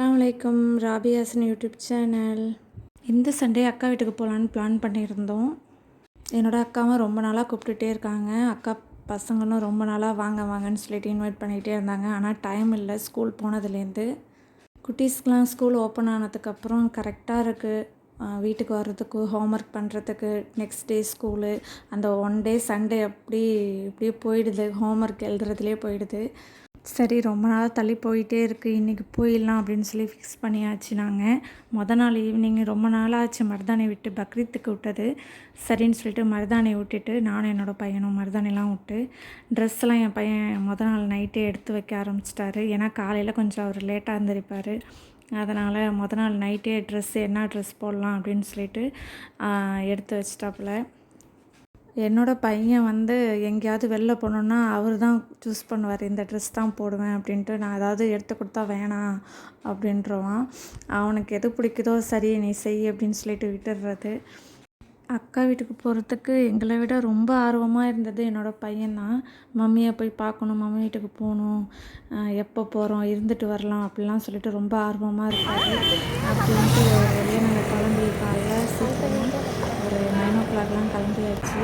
அலாமலைக்கம் ராபியாசன் YouTube channel. இந்த Sunday அக்கா வீட்டுக்கு போகலான்னு பிளான் பண்ணியிருந்தோம். என்னோடய அக்காவும் ரொம்ப நாளாக கூப்பிட்டுட்டே இருக்காங்க. அக்கா பசங்களும் ரொம்ப நாளாக வாங்க வாங்கன்னு சொல்லிட்டு இன்வைட் பண்ணிகிட்டே இருந்தாங்க. ஆனால் டைம் இல்லை ஸ்கூல் போனதுலேருந்து. குட்டீஸ்க்கெலாம் ஸ்கூல் ஓப்பன் ஆனதுக்கப்புறம் கரெக்டாக இருக்குது வீட்டுக்கு வர்றதுக்கு ஹோம்ஒர்க் பண்ணுறதுக்கு நெக்ஸ்ட் டே ஸ்கூலு அந்த ஒன் டே சண்டே அப்படி இப்படியே போயிடுது. ஹோம்ஒர்க் எழுதுறதுலேயே போயிடுது. சரி ரொம்ப நாளாக தள்ளி போயிட்டே இருக்குது இன்றைக்கி போயிடலாம் அப்படின்னு சொல்லி ஃபிக்ஸ் பண்ணியாச்சு நாங்கள் மொதல் நாள் ஈவினிங் ரொம்ப நாளாச்சு மருதானை விட்டு பக்ரீத்துக்கு விட்டது. சரின்னு சொல்லிட்டு மருதானை விட்டுட்டு நானும் என்னோடய பையனும் மருதானைலாம் விட்டு ட்ரெஸ்லாம் என் பையன் மொதல் நாள் நைட்டே எடுத்து வைக்க ஆரம்பிச்சிட்டாரு. ஏன்னா காலையில் கொஞ்சம் அவர் லேட்டாக இருந்திருப்பார் அதனால் மொதல் நாள் நைட்டே ட்ரெஸ்ஸு என்ன ட்ரெஸ் போடலாம் அப்படின்னு சொல்லிட்டு எடுத்து வச்சிட்டாப்புல. என்னோடய பையன் வந்து எங்கேயாவது வெளில போகணுன்னா அவர் தான் சூஸ் பண்ணுவார். இந்த ட்ரெஸ் தான் போடுவேன் அப்படின்ட்டு நான் ஏதாவது எடுத்து கொடுத்தா வேணாம் அப்படின்றவான். அவனுக்கு எது பிடிக்குதோ சரி நீ செய் அப்படின்னு சொல்லிட்டு விட்டுடுறது அக்கா வீட்டுக்கு போகிறதுக்கு எங்களை விட ரொம்ப ஆர்வமாக இருந்தது என்னோடய பையன்தான் மம்மியை போய் பார்க்கணும் மம்மி வீட்டுக்கு போகணும். எப்போ போகிறோம் இருந்துட்டு வரலாம் அப்படிலாம் சொல்லிட்டு ரொம்ப ஆர்வமாக இருக்காரு. அப்படின்ட்டு வெளியே நாங்கள் கிளம்பி காலைல சீக்கிரம் ஒரு நைன் ஓ கிளாக்லாம் கிளம்பியாச்சு.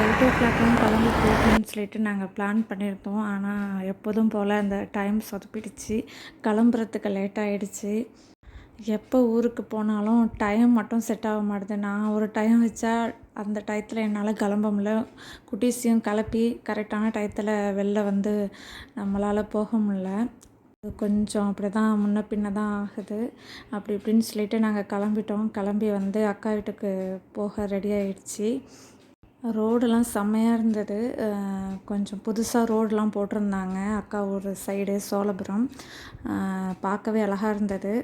எயிட் ஓ கிளாக்லாம் கிளம்பி போகணும்னு சொல்லிட்டு நாங்கள் பிளான் பண்ணியிருந்தோம். ஆனால் எப்போதும் போல் அந்த டைம் சொதப்பிடுச்சு. கிளம்புறதுக்கு லேட் ஆகிடுச்சு எப்போ ஊருக்கு போனாலும் டைம் மட்டும் செட் ஆக மாட்டுது. நான் ஒரு டைம் வச்சா அந்த டயத்தில் என்னால் கிளம்ப முடில குட்டீஸையும் கிளப்பி கரெக்டான டயத்தில் வெளில வந்து நம்மளால் போக முடில கொஞ்சம் அப்படி தான் முன்ன பின்ன தான் ஆகுது. அப்படி இப்படின்னு சொல்லிட்டு நாங்கள் கிளம்பிட்டோம். கிளம்பி வந்து அக்கா வீட்டுக்கு போக ரெடி ஆகிடுச்சி ரோடெல்லாம் செம்மையாக இருந்தது. கொஞ்சம் புதுசாக ரோடெலாம் போட்டிருந்தாங்க. அக்கா ஒரு சைடு சோழபுரம். பார்க்கவே அழகாக இருந்தது.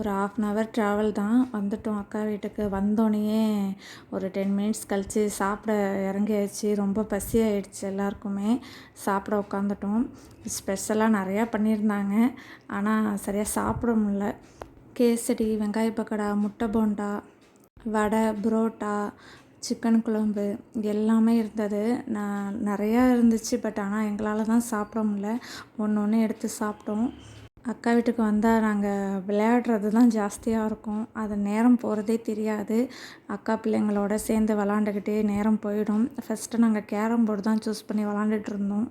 ஒரு ஆஃப் அன் ஹவர் ட்ராவல் தான். வந்துட்டோம் அக்கா வீட்டுக்கு. வந்தோடனேயே ஒரு டென் மினிட்ஸ் கழித்து சாப்பிட இறங்கியாச்சு. ரொம்ப பசி எல்லாருக்குமே. சாப்பிட உட்காந்துட்டோம் ஸ்பெஷலாக நிறையா பண்ணியிருந்தாங்க. ஆனால் சரியாக சாப்பிட முடில கேசரி வெங்காய பக்கோடா முட்டை போண்டா வடை புரோட்டா சிக்கன் குழம்பு எல்லாமே இருந்தது. நான் நிறையா இருந்துச்சு பட் ஆனால் எங்களால் தான் சாப்பிட முடில ஒன்று ஒன்று எடுத்து சாப்பிட்டோம். அக்கா வீட்டுக்கு வந்தால் நாங்கள் விளையாடுறது தான் ஜாஸ்தியாக இருக்கும். அது நேரம் போகிறதே தெரியாது. அக்கா பிள்ளைங்களோட சேர்ந்து விளாண்டுக்கிட்டே நேரம் போயிடும். ஃபஸ்ட்டு நாங்கள் கேரம் போர்டு தான் சூஸ் பண்ணி விளாண்டுட்டு இருந்தோம்.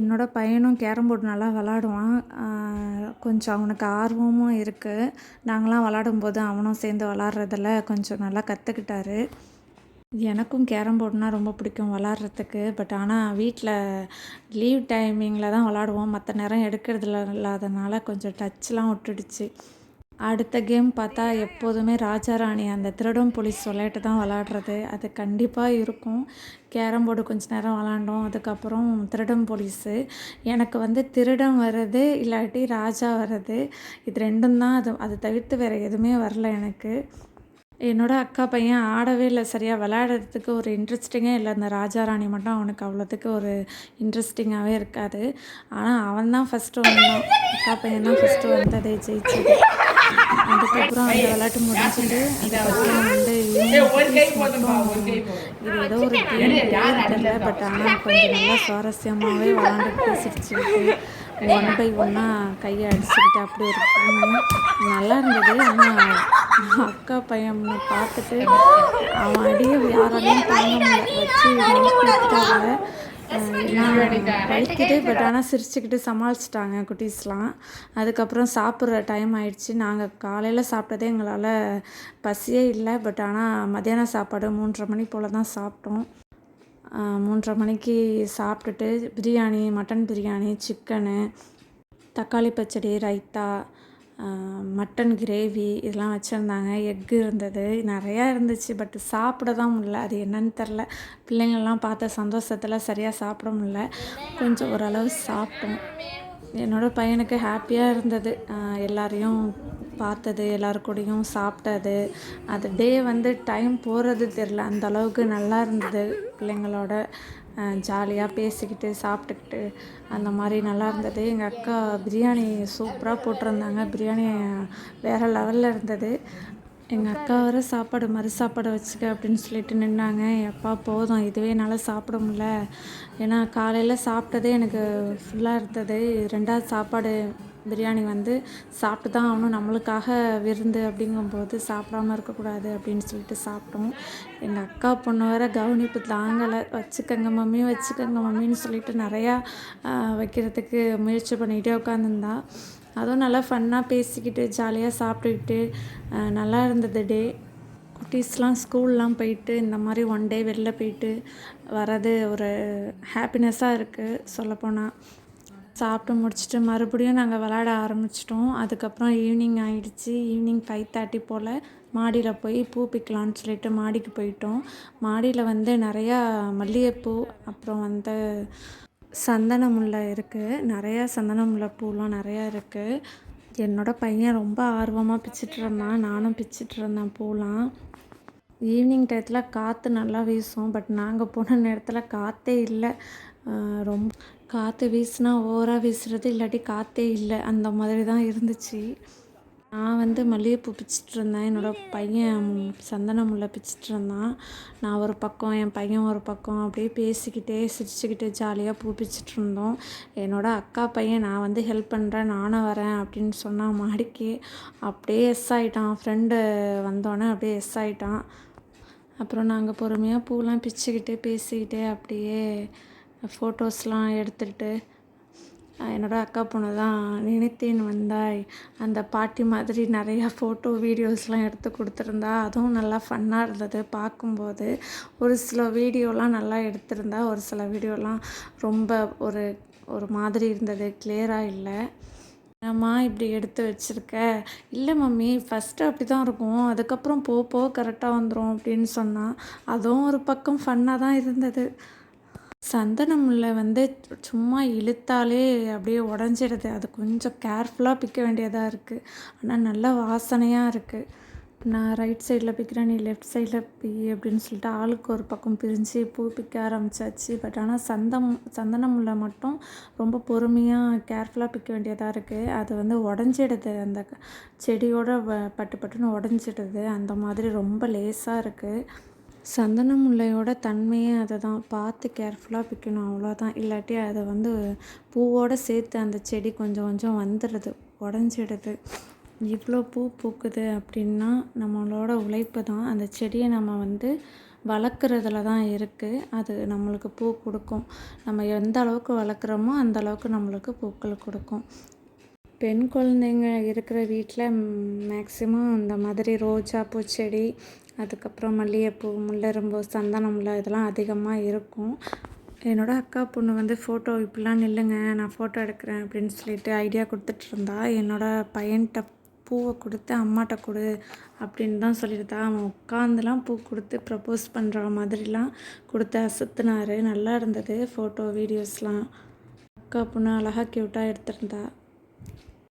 என்னோடய பையனும் கேரம் போர்டு நல்லா விளாடுவான். கொஞ்சம் அவனுக்கு ஆர்வமும் இருக்குது நாங்களாம் விளாடும்போது அவனும் சேர்ந்து விளாட்றதில் கொஞ்சம் நல்லா கற்றுக்கிட்டாரு எனக்கும் கேரம் போர்டுனால் ரொம்ப பிடிக்கும் விளாட்றதுக்கு. பட் ஆனால் வீட்டில் லீவ் டைமிங்கில் தான் விளாடுவோம். மற்ற நேரம் எடுக்கிறதுல இல்லாதனால கொஞ்சம் டச்லாம் விட்டுடுச்சு. அடுத்த கேம் பார்த்தா எப்போதுமே ராஜா ராணி அந்த திருடம் போலீஸ் விளையாட்டு தான் விளாட்றது. அது கண்டிப்பாக இருக்கும். கேரம் போர்டு கொஞ்ச நேரம் விளாண்டோம். அதுக்கப்புறம் திருடம் போலீஸு. எனக்கு வந்து திருடம் வர்றது இல்லாட்டி ராஜா வர்றது இது ரெண்டும் தான். அது அதை தவிர்த்து வேறு எதுவுமே வரல எனக்கு. என்னோடய அக்கா பையன் ஆடவே இல்லை. சரியாக விளையாடுறதுக்கு ஒரு இன்ட்ரெஸ்டிங்கே இல்லை. அந்த ராஜா ராணி மட்டும் அவனுக்கு அவ்வளோத்துக்கு ஒரு இன்ட்ரெஸ்டிங்காகவே இருக்காது. ஆனால் அவன் தான் ஃபஸ்ட்டு வந்தான் அக்கா பையன் தான் ஃபஸ்ட்டு வந்ததே ஜெயிச்சது. அதுக்கப்புறம் அந்த விளையாட்டு முடிஞ்சுட்டு அதுக்கப்புறம் வந்து இது ஏதோ ஒரு கேம் தெரியல. பட் ஆனால் கொஞ்சம் நல்லா சுவாரஸ்யமாகவே விளாண்டுட்டு சிரிச்சுக்கிட்டு ஒன் பை ஒன்னாக கையை அடிச்சுக்கிட்டு அப்படி ஒரு நல்லா இருந்தது. ஆனால் அக்கா பையன் பார்த்துட்டு அவன் அடிய யாராலையும் தாங்க முடியல. வச்சு வலிக்குது பட் ஆனால் சிரிச்சுக்கிட்டு சமாளிச்சிட்டாங்க குட்டீஸ்லாம். அதுக்கப்புறம் சாப்பிட்ற டைம் ஆயிடுச்சு. நாங்கள் காலையில் சாப்பிட்டதே எங்களால் பசியே இல்லை. பட் ஆனால் மத்தியான சாப்பாடு மூன்றரை மணி போல் தான் சாப்பிட்டோம். மூன்றரை மணிக்கு சாப்பிட்டுட்டு பிரியாணி மட்டன் பிரியாணி சிக்கனு தக்காளி பச்சடி ரைத்தா மட்டன் கிரேவி இதெல்லாம் வச்சுருந்தாங்க. எக்கு இருந்தது. நிறையா இருந்துச்சு பட் சாப்பிட தான் முடில அது என்னன்னு தெரில. பிள்ளைங்கள்லாம் பார்த்த சந்தோஷத்தில் சரியாக சாப்பிட முடில கொஞ்சம் ஓரளவு சாப்பிட்டோம். என்னோடய பையனுக்கு ஹாப்பியாக இருந்தது. எல்லாரையும் பார்த்தது எல்லாரு கூடயும் சாப்பிட்டது. அது டே வந்து டைம் போகிறது தெரில அந்த அளவுக்கு நல்லா இருந்தது பிள்ளைங்களோட. ஜாலியாக பேசிக்கிட்டு சாப்பிட்டுக்கிட்டு அந்த மாதிரி நல்லா இருந்தது. எங்கள் அக்கா பிரியாணி சூப்பராக போட்டிருந்தாங்க. பிரியாணி வேறு லெவலில் இருந்தது. எங்கள் அக்கா வர சாப்பாடு மறு சாப்பாடு வச்சுக்க அப்படின்னு சொல்லிட்டு நின்னாங்க. எப்பா போதும் இதுவே என்னால் சாப்பிட முடில ஏன்னா காலையில் சாப்பிட்டதே எனக்கு ஃபுல்லாக இருந்தது. ரெண்டாவது சாப்பாடு பிரியாணி வந்து சாப்பிட்டு தான் ஆகணும். நம்மளுக்காக விருந்து அப்படிங்கும்போது சாப்பிடாம இருக்கக்கூடாது அப்படின்னு சொல்லிட்டு சாப்பிட்டோம். எங்கள் அக்கா பொண்ணு வேற கவனிப்பு தாங்கலை. வச்சுக்கோங்க மம்மி வச்சுக்கங்க மம்மின்னு சொல்லிட்டு நிறையா வைக்கிறதுக்கு முயற்சி பண்ணிகிட்டே உட்காந்துருந்தா அதுவும் நல்லா ஃபன்னாக பேசிக்கிட்டு ஜாலியாக சாப்பிட்டுக்கிட்டு நல்லா இருந்தது டே. குட்டீஸ்லாம் ஸ்கூல்லாம் போயிட்டு இந்த மாதிரி ஒன் டே வெளில போயிட்டு வர்றது ஒரு ஹாப்பினஸ்ஸாக இருக்குது சொல்லப்போனால் சாப்பிட்டு முடிச்சுட்டு மறுபடியும் நாங்கள் விளாட ஆரம்பிச்சிட்டோம். அதுக்கப்புறம் ஈவினிங் ஆகிடுச்சி ஈவினிங் ஃபைவ் தேர்ட்டி போல் மாடியில் போய் பூ பிக்கலான்னு சொல்லிட்டு மாடிக்கு போயிட்டோம். மாடியில் வந்து நிறையா மல்லிகைப்பூ அப்புறம் வந்து சந்தன முல்லை இருக்குது நிறையா சந்தன முல்லை பூலாம் நிறையா இருக்குது என்னோடய பையன் ரொம்ப ஆர்வமாக பிச்சுட்டு இருந்தான். நானும் பிச்சுட்டு இருந்தேன் பூலாம். ஈவினிங் டயத்தில் காற்று நல்லா வீசும். பட் நாங்கள் போன நேரத்தில் காற்றே இல்லை. ரொம்ப காற்று வீசினா ஓவராக வீசுறது இல்லாட்டி காற்றே இல்லை. அந்த மாதிரி தான் இருந்துச்சு. நான் வந்து மல்லிகைப்பூ பிச்சுட்டு இருந்தேன் என்னோடய பையன் சந்தன முல்லை பிச்சுட்டு இருந்தான் நான் ஒரு பக்கம் என் பையன் ஒரு பக்கம் அப்படியே பேசிக்கிட்டே சிரிச்சுக்கிட்டு ஜாலியாக பூ பிச்சுட்டு இருந்தோம் என்னோடய அக்கா பையன் நான் வந்து ஹெல்ப் பண்ணுறேன் நானும் வரேன் அப்படின்னு சொன்னால் மாடிக்கு அப்படியே எஸ் ஆகிட்டான் ஃப்ரெண்டு வந்தோடனே அப்படியே எஸ் ஆகிட்டான் அப்புறம் நாங்கள் பொறுமையாக பூலாம் பிச்சுக்கிட்டு பேசிக்கிட்டு அப்படியே ஃபோட்டோஸ்லாம் எடுத்துகிட்டு என்னோடய அக்கா பொண்ணு தான் நினைத்தேன் வந்தாய். அந்த பாட்டி மாதிரி நிறையா ஃபோட்டோ வீடியோஸ்லாம் எடுத்து கொடுத்துருந்தா அதுவும் நல்லா ஃபன்னாக இருந்தது பார்க்கும்போது. ஒரு சில வீடியோலாம் நல்லா எடுத்திருந்தா ஒரு சில வீடியோலாம் ரொம்ப ஒரு ஒரு மாதிரி இருந்தது கிளியராக இல்லை. அம்மா இப்படி எடுத்து வச்சுருக்க? இல்லை மம்மி ஃபஸ்ட்டு அப்படி தான் இருக்கும். அதுக்கப்புறம் போக போக கரெக்டாக வந்துடும் அப்படின்னு சொன்னால் அதுவும் ஒரு பக்கம் ஃபன்னாக தான் இருந்தது. சந்தனமில் வந்து சும்மா இழுத்தாலே அப்படியே உடஞ்சிடுது. அது கொஞ்சம் கேர்ஃபுல்லாக பிக்க வேண்டியதாக இருக்குது ஆனால் நல்ல வாசனையாக இருக்குது நான் ரைட் சைடில் பிக்கிறேன் நீ லெஃப்ட் சைடில் பி அப்படின்னு சொல்லிட்டு ஆளுக்கு ஒரு பக்கம் பிரிஞ்சு பூ பிக்க ஆரம்பிச்சாச்சு. பட் ஆனால் சந்தம் சந்தன முல்லை மட்டும் ரொம்ப பொறுமையாக கேர்ஃபுல்லாக பிக்க வேண்டியதாக இருக்குது அது வந்து உடஞ்சிடுது. அந்த செடியோட பட்டு பட்டுன்னு உடஞ்சிடுது. அந்த மாதிரி ரொம்ப லேஸாக இருக்குது சந்தன முல்லையோட தன்மையே அதை தான் பார்த்து கேர்ஃபுல்லாக பிக்கணும் அவ்வளோதான். இல்லாட்டி அதை வந்து பூவோடு சேர்த்து அந்த செடி கொஞ்சம் கொஞ்சம் வந்துடுது உடஞ்சிடுது. இவ்வளோ பூ பூக்குது அப்படின்னா நம்மளோட உழைப்பு தான். அந்த செடியை நம்ம வந்து வளர்க்குறதுல தான் இருக்குது அது நம்மளுக்கு பூ கொடுக்கும். நம்ம எந்த அளவுக்கு வளர்க்குறோமோ அந்த அளவுக்கு நம்மளுக்கு பூக்கள் கொடுக்கும். பெண் குழந்தைங்க இருக்கிற வீட்டில் மேக்ஸிமம் இந்த மாதிரி ரோஜா பூச்செடி அதுக்கப்புறம் மல்லிகைப்பூ முல்லைரும்பு முல்லை இதெல்லாம் அதிகமாக இருக்கும். என்னோடய அக்கா பொண்ணு வந்து ஃபோட்டோ இப்படிலாம் நில்லுங்க நான் ஃபோட்டோ எடுக்கிறேன் அப்படின்னு சொல்லிட்டு ஐடியா கொடுத்துட்ருந்தா என்னோடய பையன்கிட்ட பூவை கொடுத்து அம்மாட்ட கொடு அப்படின்னு தான் சொல்லியிருந்தா. அவன் உட்காந்துலாம் பூ கொடுத்து ப்ரப்போஸ் பண்ணுற மாதிரிலாம் கொடுத்து அசத்துனாரு. நல்லா இருந்தது ஃபோட்டோ வீடியோஸ்லாம் அக்கா பொண்ணு அழகாக க்யூட்டாக எடுத்திருந்தா.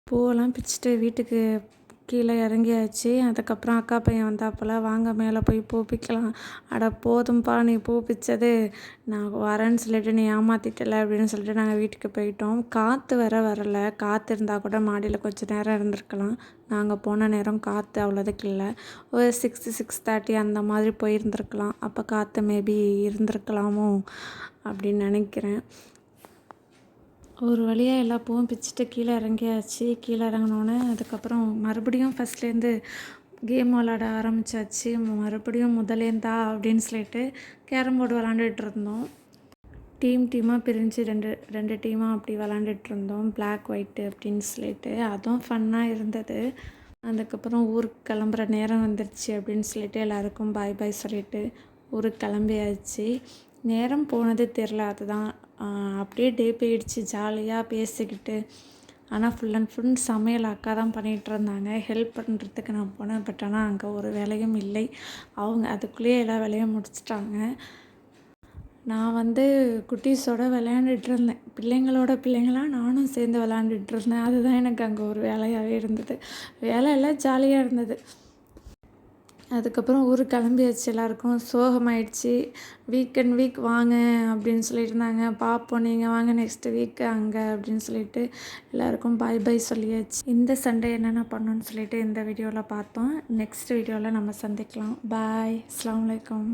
பூவெல்லாம் பிச்சுட்டு வீட்டுக்கு கீழே இறங்கியாச்சு. அதுக்கப்புறம் அக்கா பையன் வந்தாப்பில் வாங்க மேலே போய் பூ பிக்கலாம் அட போதும்ப்பா நீ பூ பிச்சது நான் வரேன்னு சொல்லிட்டு நீ ஏமாற்றிட்டல அப்படின்னு சொல்லிட்டு நாங்கள் வீட்டுக்கு போயிட்டோம். காற்று வர வரலை. காற்று இருந்தால் கூட மாடியில் கொஞ்சம் நேரம் இருந்திருக்கலாம். நாங்கள் போன நேரம் காற்று அவ்வளோதுக்கு இல்லை. ஒரு சிக்ஸ் சிக்ஸ் தேர்ட்டி அந்த மாதிரி போயிருந்துருக்கலாம். அப்போ காற்று மேபி இருந்திருக்கலாமோ அப்படின்னு நினைக்கிறேன். ஒரு வழியாக எல்லா பூவும் பிச்சுட்டு கீழே இறங்கியாச்சு. கீழே இறங்கினோன்னே அதுக்கப்புறம் மறுபடியும் ஃபஸ்ட்லேருந்து கேம் விளாட ஆரம்பித்தாச்சு மறுபடியும் முதலேந்தா அப்படின்னு சொல்லிட்டு கேரம் போர்டு விளாண்டுட்டு இருந்தோம். டீம் டீமாக பிரிஞ்சு ரெண்டு ரெண்டு டீமாக அப்படி விளாண்டுட்டு இருந்தோம். பிளாக் ஒயிட்டு அப்படின்னு சொல்லிட்டு. அதுவும் ஃபன்னாக இருந்தது. அதுக்கப்புறம் ஊருக்கு கிளம்புற நேரம் வந்துருச்சு அப்படின்னு சொல்லிட்டு எல்லாருக்கும் பாய் பாய் சொல்லிட்டு ஊருக்கு கிளம்பியாச்சு. நேரம் போனது தெரில அதுதான். அப்படியே டே போயிடுச்சு ஜாலியாக பேசிக்கிட்டு. ஆனால் ஃபுல் அண்ட் ஃபுல் சமையல் அக்கா தான் பண்ணிகிட்டு இருந்தாங்க. ஹெல்ப் பண்ணுறதுக்கு நான் போனேன் பட் ஆனால் அங்கே ஒரு வேலையும் இல்லை. அவங்க அதுக்குள்ளேயே எல்லா வேலையும் முடிச்சிட்டாங்க. நான் வந்து குட்டீஸோடு விளையாண்டுட்டு இருந்தேன். பிள்ளைங்களோட பிள்ளைங்களாம் நானும் சேர்ந்து விளையாண்டுட்டு இருந்தேன். அதுதான் எனக்கு அங்கே ஒரு வேலையாகவே இருந்தது. வேலை எல்லாம் ஜாலியாக இருந்தது. அதுக்கப்புறம் ஊருக்கு கிளம்பியாச்சு எல்லாருக்கும். சோகமாயிடுச்சு. வீக் அண்ட் வீக் வாங்க அப்படின்னு சொல்லியிருந்தாங்க. பார்ப்போம் நீங்கள் வாங்க நெக்ஸ்ட் வீக் அங்கே அப்படின்னு சொல்லிட்டு எல்லாருக்கும் பாய் பாய் சொல்லியாச்சு. இந்த சண்டே என்னென்ன பண்ணணும்னு சொல்லிட்டு இந்த வீடியோவில் பார்த்தோம். நெக்ஸ்ட் வீடியோவில் நம்ம சந்திக்கலாம். பாய் அஸ்லாம் வலைக்கம்